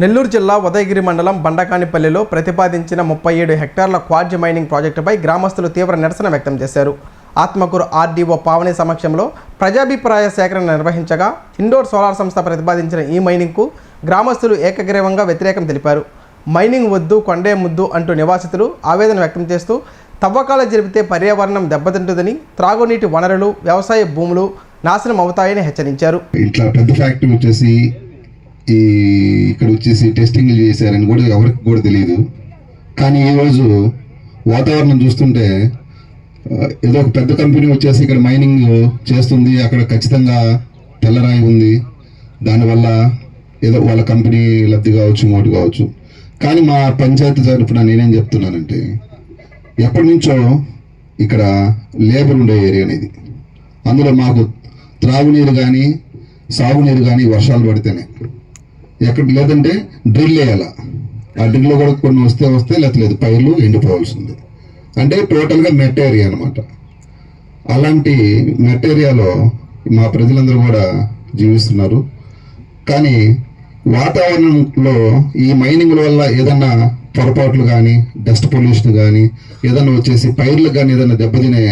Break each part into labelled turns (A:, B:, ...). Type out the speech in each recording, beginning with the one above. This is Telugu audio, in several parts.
A: నెల్లూరు జిల్లా ఉదయగిరి మండలం బండకానిపల్లిలో ప్రతిపాదించిన ముప్పై ఏడు హెక్టార్ల క్వార్జ్ మైనింగ్ ప్రాజెక్టుపై గ్రామస్తులు తీవ్ర నిరసన వ్యక్తం చేశారు. ఆత్మకూరు ఆర్డీఓ పావని సమక్షంలో ప్రజాభిప్రాయ సేకరణ నిర్వహించగా ఇండోర్ సోలార్ సంస్థ ప్రతిపాదించిన ఈ మైనింగ్కు గ్రామస్తులు ఏకగ్రీవంగా వ్యతిరేకం తెలిపారు. మైనింగ్ వద్దు కొండే ముద్దు అంటూ నివాసితులు ఆవేదన వ్యక్తం చేస్తూ తవ్వకాలు జరిపితే పర్యావరణం దెబ్బతింటుందని త్రాగునీటి వనరులు వ్యవసాయ భూములు నాశనం అవుతాయని హెచ్చరించారు.
B: ఇట్లా పెద్ద ఫ్యాక్టరీ వచ్చేసి ఈ ఇక్కడ వచ్చేసి టెస్టింగ్లు చేశారని కూడా ఎవరికి కూడా తెలియదు కానీ ఈరోజు వాతావరణం చూస్తుంటే ఏదో ఒక పెద్ద కంపెనీ వచ్చేసి ఇక్కడ మైనింగ్ చేస్తుంది అక్కడ ఖచ్చితంగా తెల్లరాయి ఉంది. దానివల్ల ఏదో వాళ్ళ కంపెనీ లబ్ధి కావచ్చు మోటు కావచ్చు. కానీ మా పంచాయతీ తరఫున నేనేం చెప్తున్నానంటే ఎప్పటి నుంచో ఇక్కడ లేబర్ ఉండే ఏరియా అనేది. అందులో మాకు త్రాగునీరు కానీ సాగునీరు కానీ వర్షాలు పడితేనే. ఎక్కడ లేదంటే డ్రిల్ వేయాల? ఆ డ్రిల్లో కూడా కొన్ని వస్తే వస్తే లేకపోతే లేదు పైర్లు ఎండిపోవాల్సింది. అంటే టోటల్గా మెట్ ఏరియా అనమాట అలాంటి మెట్ ఏరియాలో మా ప్రజలందరూ కూడా జీవిస్తున్నారు. కానీ వాతావరణంలో ఈ మైనింగ్ల వల్ల ఏదన్నా పొరపాట్లు కానీ డస్ట్ పొల్యూషన్ కానీ ఏదన్నా వచ్చేసి పైర్లు కానీ ఏదైనా దెబ్బతినే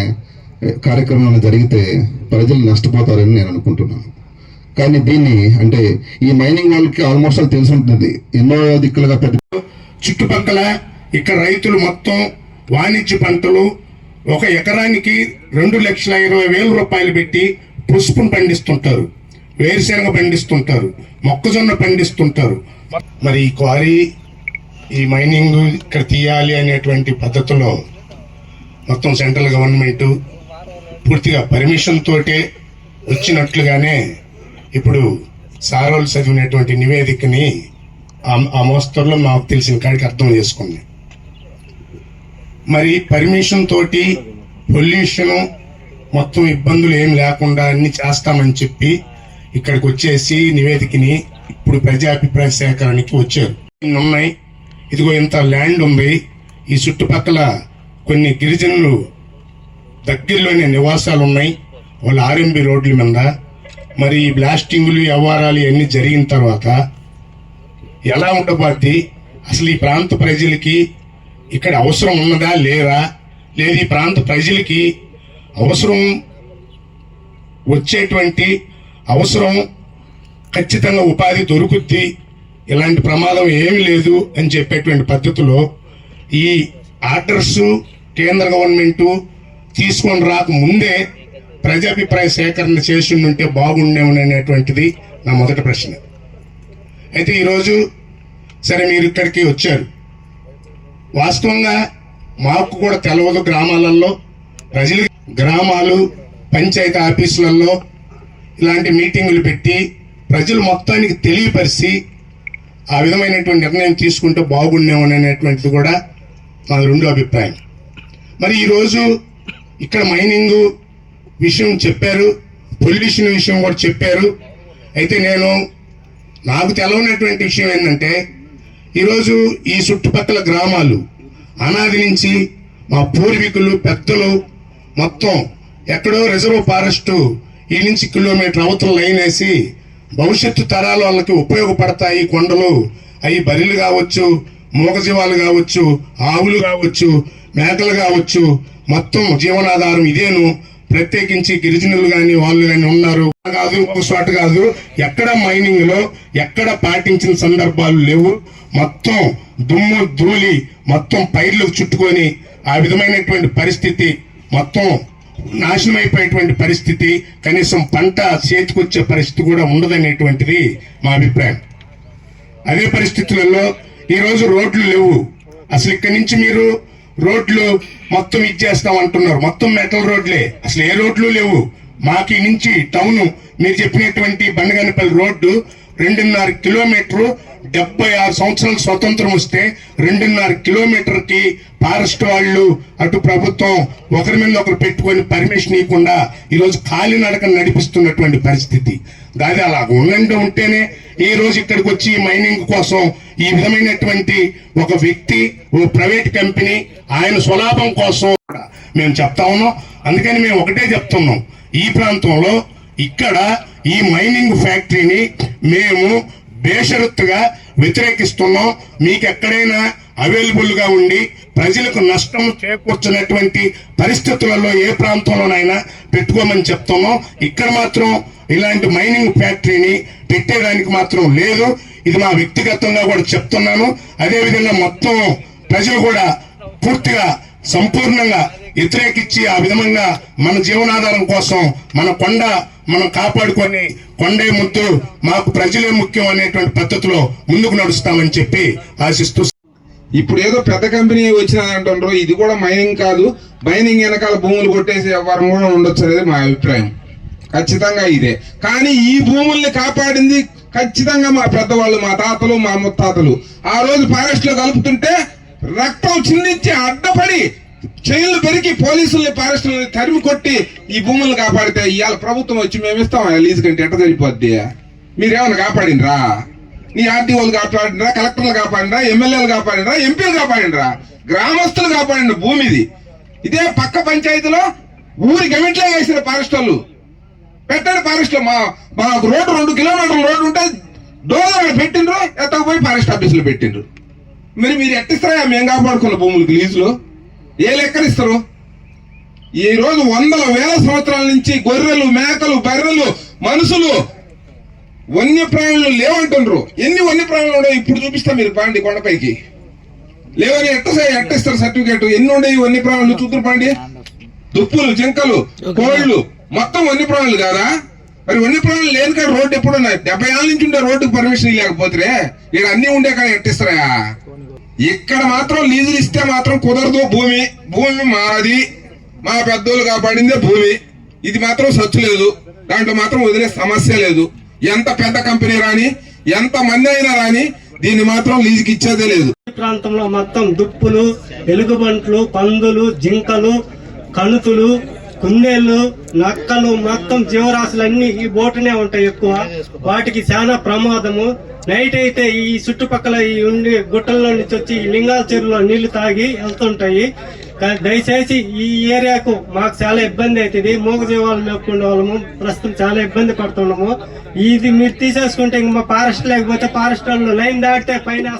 B: కార్యక్రమాలు జరిగితే ప్రజలు నష్టపోతారని నేను అనుకుంటున్నాను. కానీ దీన్ని అంటే ఈ మైనింగ్ వాళ్ళకి ఆల్మోస్ట్ అది తెలిసి ఉంటుంది. ఎన్నో దిక్కులుగా పెద్ద
C: చుట్టుపక్కల ఇక్కడ రైతులు మొత్తం వాణిజ్య పంటలు ఒక ఎకరానికి రెండు లక్షల ఇరవై వేల రూపాయలు పెట్టి పసుపును పండిస్తుంటారు. వేరుశెనగ పండిస్తుంటారు. మొక్కజొన్న పండిస్తుంటారు. మరి ఈ క్వారీ ఈ మైనింగ్ ఇక్కడ తీయాలి అనేటువంటి పద్ధతిలో మొత్తం సెంట్రల్ గవర్నమెంట్ పూర్తిగా పర్మిషన్ తోటే వచ్చినట్లుగానే ఇప్పుడు సారోలు చదివినటువంటి నివేదికని ఆ- మోస్తరులో మాకు తెలిసిన కాడికి అర్థం చేసుకుంది. మరి పర్మిషన్ తోటి పొల్యూషన్ మొత్తం ఇబ్బందులు ఏం లేకుండా అన్ని చేస్తామని చెప్పి ఇక్కడికి వచ్చేసి నివేదికని ఇప్పుడు ప్రజాభిప్రాయ సేకరణకి వచ్చారు. ఉన్నాయి. ఇదిగో ఇంత ల్యాండ్ ఉంది. ఈ చుట్టుపక్కల కొన్ని గిరిజనులు దగ్గరలోనే నివాసాలు ఉన్నాయి వాళ్ళ ఆర్ఎంబి రోడ్ల మీద మరి ఈ బ్లాస్టింగ్లు వ్యవహారాలు ఇవన్నీ జరిగిన తర్వాత ఎలా ఉండబోద్ది అసలు ఈ ప్రాంత ప్రజలకి ఇక్కడ అవసరం ఉన్నదా లేదా? లేదు ఈ ప్రాంత ప్రజలకి అవసరం వచ్చేటువంటి అవసరం ఖచ్చితంగా ఉపాధి దొరుకుద్ది ఇలాంటి ప్రమాదం ఏమీ లేదు అని చెప్పేటువంటి పద్ధతిలో ఈ ఆర్డర్స్ కేంద్ర గవర్నమెంటు తీసుకొని రాక ముందే ప్రజాభిప్రాయ సేకరణ చేసి ఉంటే బాగుండేమనేటువంటిది నా మొదటి ప్రశ్న. అయితే ఈరోజు సరే మీరు ఇక్కడికి వచ్చారు. వాస్తవంగా మాకు కూడా తెలవదు గ్రామాలలో ప్రజలు గ్రామాలు పంచాయతీ ఆఫీసులలో ఇలాంటి మీటింగులు పెట్టి ప్రజలు మొత్తానికి తెలియపరిచి ఆ విధమైనటువంటి నిర్ణయం తీసుకుంటే బాగుండేమనేటువంటిది కూడా మా రెండో అభిప్రాయం మరి ఈరోజు ఇక్కడ మైనింగ్ విషయం చెప్పారు పొల్యూషన్ విషయం కూడా చెప్పారు. అయితే నేను నాకు తెలవనటువంటి విషయం ఏంటంటే ఈరోజు ఈ చుట్టుపక్కల గ్రామాలు అనాది నుంచి మా పూర్వీకులు పెద్దలు మొత్తం ఎక్కడో రిజర్వ్ ఫారెస్ట్ ఈ నుంచి కిలోమీటర్ అవతల లైన్ వేసి భవిష్యత్తు తరాల వాళ్ళకి ఉపయోగపడతాయి. కొండలు అవి బరిలు కావచ్చు మూగజీవాలు కావచ్చు ఆవులు కావచ్చు మేకలు కావచ్చు మొత్తం జీవనాధారం ఇదేను. ప్రత్యేకించి గిరిజనులు గాని వాళ్ళు గాని ఉన్నారు. కాదు ఒక కాదు ఎక్కడ మైనింగ్లో ఎక్కడ పాటించిన సందర్భాలు లేవు. మొత్తం దుమ్ము ధూళి మొత్తం పైర్లకు చుట్టుకొని ఆ విధమైనటువంటి పరిస్థితి మొత్తం నాశనం అయిపోయేటువంటి పరిస్థితి కనీసం పంట చేతికొచ్చే పరిస్థితి కూడా ఉండదనేటువంటిది మా అభిప్రాయం. అదే పరిస్థితులలో ఈరోజు రోడ్లు లేవు. అసలు ఇక్కడి నుంచి మీరు రోడ్లు మొత్తం ఇచ్చేస్తాం అంటున్నారు. మొత్తం మెటల్ రోడ్లే. అసలు ఏ రోడ్లు లేవు. మాకి నుంచి టౌన్. మీరు చెప్పినటువంటి బండగానిపల్లి రోడ్డు రెండున్నర కిలోమీటరు డెబ్బై ఆరు సంవత్సరాలు స్వతంత్రం వస్తే రెండున్నర కిలోమీటర్కి ఫారెస్ట్ వాళ్ళు అటు ప్రభుత్వం ఒకరి మీద ఒకరు పెట్టుకొని పర్మిషన్ ఇవ్వకుండా ఈరోజు కాలినడక నడిపిస్తున్నటువంటి పరిస్థితి. దాది అలా ఉండండి ఉంటేనే ఈ రోజు ఇక్కడికి వచ్చి మైనింగ్ కోసం ఈ విధమైనటువంటి ఒక వ్యక్తి ఓ ప్రైవేట్ కంపెనీ ఆయన స్వలాభం కోసం కూడా మేము చెప్తా ఉన్నాం. అందుకని మేము ఒకటే చెప్తున్నాం. ఈ ప్రాంతంలో ఇక్కడ ఈ మైనింగ్ ఫ్యాక్టరీని మేము బేషరత్తుగా వ్యతిరేకిస్తున్నాం. మీకు ఎక్కడైనా అవైలబుల్గా ఉండి ప్రజలకు నష్టం చేకూర్చినటువంటి పరిస్థితులలో ఏ ప్రాంతంలోనైనా పెట్టుకోమని చెప్తామో ఇక్కడ మాత్రం ఇలాంటి మైనింగ్ ఫ్యాక్టరీని పెట్టేదానికి మాత్రం లేదు. ఇది మా వ్యక్తిగతంగా కూడా చెప్తున్నాను. అదేవిధంగా మొత్తం ప్రజలు కూడా పూర్తిగా సంపూర్ణంగా వ్యతిరేకించి ఆ విధంగా మన జీవనాధారం కోసం మన కొండ మనం కాపాడుకొని కొండే ముద్దు మాకు ప్రజలే ముఖ్యం అనేటువంటి పద్ధతిలో ముందుకు నడుస్తామని చెప్పి ఆశిస్తూ
D: ఇప్పుడు ఏదో పెద్ద కంపెనీ వచ్చినది అంటుండ్రు. ఇది కూడా మైనింగ్ కాదు. మైనింగ్ వెనకాల భూములు కొట్టేసి వ్యవహారం కూడా ఉండొచ్చు అనేది మా అభిప్రాయం. ఖచ్చితంగా ఇదే. కానీ ఈ భూముల్ని కాపాడింది ఖచ్చితంగా మా పెద్దవాళ్ళు మా తాతలు మా ముత్తాతలు. ఆ రోజు ఫారెస్ట్లో కలుపుతుంటే రక్తం చిందించి అడ్డపడి చైన్లు పెరిగి పోలీసుల్ని ఫారెస్టులని తరిమి కొట్టి ఈ భూములను కాపాడితే ఇవాళ ప్రభుత్వం వచ్చి మేము ఇస్తాం లీజు కంటే ఎట్ట సరిపోద్ది? మీరేమన్నా కాపాడినరా? నీ ఆర్టీఓలు కాపాడినరా కలెక్టర్లు కాపాడినరా ఎమ్మెల్యేలు కాపాడినరా ఎంపీలు కాపాడినరా? గ్రామస్తులు కాపాడిన భూమి ఇది. ఇదే పక్క పంచాయతీలో ఊరి గమిట్లే వేసిన ఫారెస్ట్ వాళ్ళు. పెట్టండి ఫారెస్ట్ మా మా రోడ్డు రెండు కిలోమీటర్ల రోడ్డు ఉంటే డోర్ పెట్టిండ్రు ఎత్తకపోయి ఫారెస్ట్ ఆఫీసులో పెట్టిండ్రు. మరి మీరు ఎట్టిస్తారా మేము కాపాడుకున్న భూములకు లీజులు. ఏ లెక్కనిస్తారు? ఈ రోజు వందల వేల సంవత్సరాల నుంచి గొర్రెలు మేకలు బర్రెలు మనుషులు వన్యప్రాణులు లేవంటుండ్రు. ఎన్ని వన్యప్రాణులు ఉన్నాయో ఇప్పుడు చూపిస్తా మీరు పాండి కొండపైకి. లేవని ఎట్ట ఎట్టిస్తారు సర్టిఫికేట్? ఎన్ని ఉన్నాయి వన్యప్రాణులు? చూద్దరు పాండి. దుప్పులు జింకలు కోళ్ళు మొత్తం వన్యప్రాణులు కాదా? మరి వన్యప్రాణులు లేని కానీ రోడ్డు ఎప్పుడు ఉన్నాయి డెబ్బై ఏళ్ళ నుంచి ఉండే రోడ్డుకి పర్మిషన్ లేకపోతే ఇక్కడ అన్ని ఉండే కానీ ఎట్టిస్తారా ఇక్కడ మాత్రం లీజులు ఇస్తే మాత్రం కుదరదు. భూమి భూమి మాది మా పెద్దోళ్ళు కాపాడిందే భూమి. ఇది మాత్రం సచ్చు లేదు. దాంట్లో మాత్రం వదిలే సమస్య లేదు. ఎంత పెద్ద కంపెనీ రాని ఎంత మంది అయినా రాని దీన్ని మాత్రం లీజుకి ఇచ్చేదే లేదు.
E: ఈ ప్రాంతంలో మొత్తం దుప్పులు ఎలుగుబంట్లు పందులు జింకలు కణుతులు కుందేళ్ళు నక్కలు మొత్తం జీవరాశులు అన్ని ఈ బోటునే ఉంటాయి ఎక్కువ. వాటికి చాలా ప్రమాదము. నైట్ అయితే ఈ చుట్టుపక్కల ఈ ఉండి గుట్టల్లో నుంచి వచ్చి లింగాల చెరువులో నీళ్ళు తాగి వెళ్తుంటాయి. దయచేసి ఈ ఏరియాకు మాకు చాలా ఇబ్బంది అవుతుంది. మూగ జీవాలు మేపుకునే వాళ్ళము ప్రస్తుతం చాలా ఇబ్బంది పడుతున్నాము. ఇది మీరు తీసేసుకుంటే ఇంక మా ఫారెస్ట్ లేకపోతే ఫారెస్ట్ వాళ్ళు లైన్ దాటితే పైన